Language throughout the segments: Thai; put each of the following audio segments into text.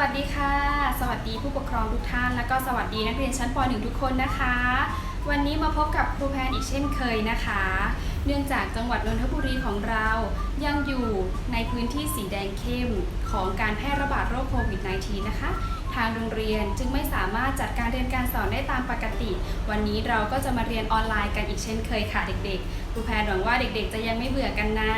วัสดีค่ะ สวัสดีผู้ปกครองทุกท่าน และก็สวัสดีนักเรียนชั้นป .1 ทุกคนนะคะ วันนี้มาพบกับครูแพนอีกเช่นเคยนะคะ เนื่องจากจังหวัดนนทบุรีของเรา ยังอยู่ในพื้นที่สีแดงเข้มของการแพร่ระบาดโรคโควิด -19 นะคะ ทางโรงเรียนจึงไม่สามารถจัดการเรียนการสอนได้ตามปกติ วันนี้เราก็จะมาเรียนออนไลน์กันอีกเช่นเคยค่ะเด็กๆ ครูแพนหวังว่าเด็กๆ จะยังไม่เบื่อกันนะ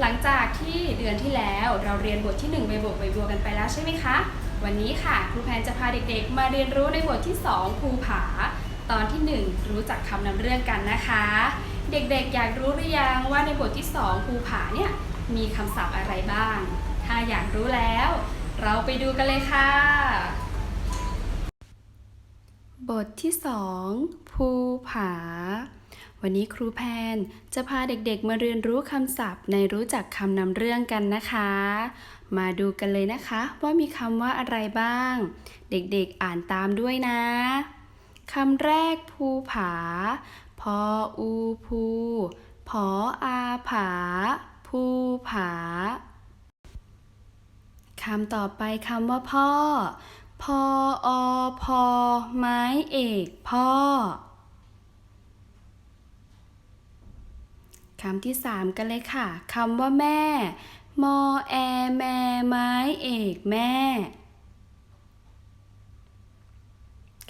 หลังจากที่เดือนที่แล้วเราเรียนบทที่ 1 ใบบวกใบบัวกันไปแล้วใช่ไหมคะ วันนี้ค่ะครูแพนจะพาเด็กๆ มาเรียนรู้ในบทที่ 2 ภูผา ตอนที่ 1 รู้จักคำนำเรื่องกันนะคะ เด็กๆ อยากรู้หรือยังว่าในบทที่ 2 ภูผาเนี่ยมีคำศัพท์อะไรบ้าง ถ้าอยากรู้แล้ว เราไปดูกันเลยค่ะ บทที่ 2 ภูผา วันนี้ครูแพนจะพาเด็กๆมาเรียนรู้คำศัพท์ในรู้จักคำนำเรื่องกันนะคะ มาดูกันเลยนะคะว่ามีคำว่าอะไรบ้าง เด็กๆอ่านตามด้วยนะคำแรกภูผา พออูภูผออาผา ภูผาคำต่อไปคำว่าพ่อ พออพอไม้เอก พ่อ คำที่สามกันเลยค่ะคำว่าแม่ มอแอแม่ไม้เอกแม่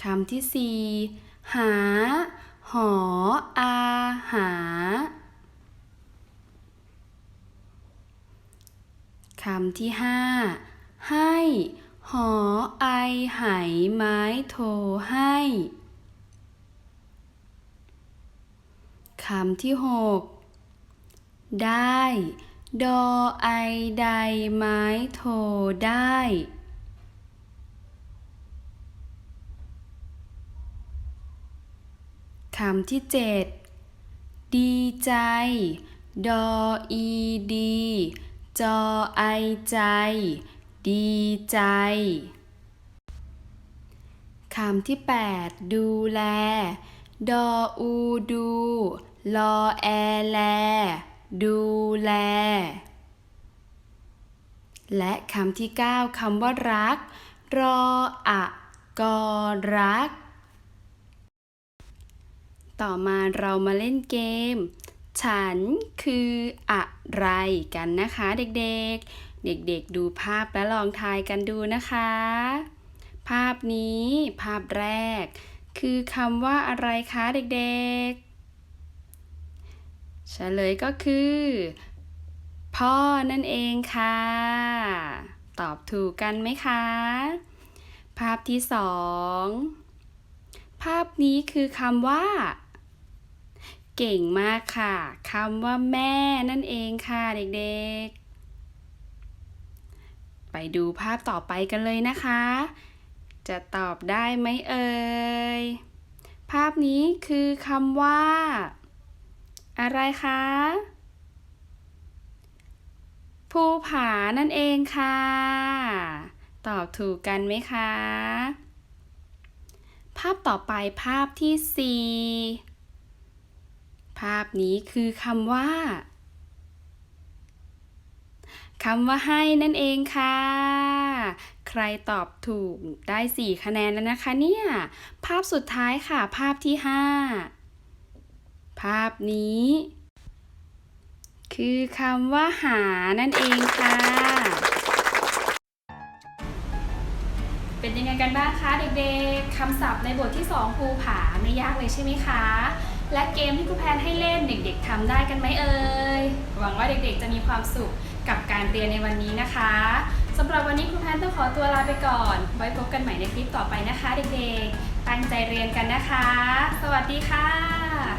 คำที่สี่หา หอ อาหาคำที่ห้าให้ หอ ไอไหไม้โทให้คำที่หก ได้ ดอไอใดไม้โทได้ คำที่เจ็ดดีใจ ดออีดี จอไอใจ ดีใจ คำที่แปดดูแล ดออูดู ลอแอแล ดูแล และคำที่ 9คำว่ารัก รออะกอรัก ต่อมาเรามาเล่นเกม ฉันคืออะไรกันนะคะเด็กๆ เด็กๆดูภาพและลองทายกันดูนะคะ ภาพนี้ภาพแรก คือคำว่าอะไรคะเด็กๆ เฉลยก็คือ พ่อนั่นเองค่ะ ตอบถูกกันไหมคะ ภาพที่สองภาพนี้คือคำว่า เก่งมากค่ะคำว่าแม่นั่นเองค่ะเด็กๆ ไปดูภาพต่อไปกันเลยนะคะ จะตอบได้ไหมเอ่ย ภาพนี้คือคำว่า อะไรคะ ภูผานั่นเองค่ะ ตอบถูกกันไหมคะ ภาพต่อไปภาพที่สี่ภาพนี้คือคำว่าคำว่าให้นั่นเองค่ะ ใครตอบถูกได้ 4 คะแนนแล้วนะคะเนี่ย ภาพสุดท้ายค่ะ ภาพที่ 5 ภาพนี้ คือคำว่าหานั่นเองค่ะ เป็นยังไงกันบ้างคะเด็กๆคำศัพท์ในบทที่ 2 ภูผาไม่ยากเลยใช่ไหมคะ และเกมที่ครูแพนให้เล่นเด็กๆทำได้กันไหมเอ่ย หวังว่าเด็กๆจะมีความสุขกับการเรียนในวันนี้นะคะสำหรับวันนี้ครูแพนต้องขอตัวลาไปก่อน ไว้พบกันใหม่ในคลิปต่อไปนะคะ เด็กๆ ตั้งใจเรียนกันนะคะ สวัสดีค่ะ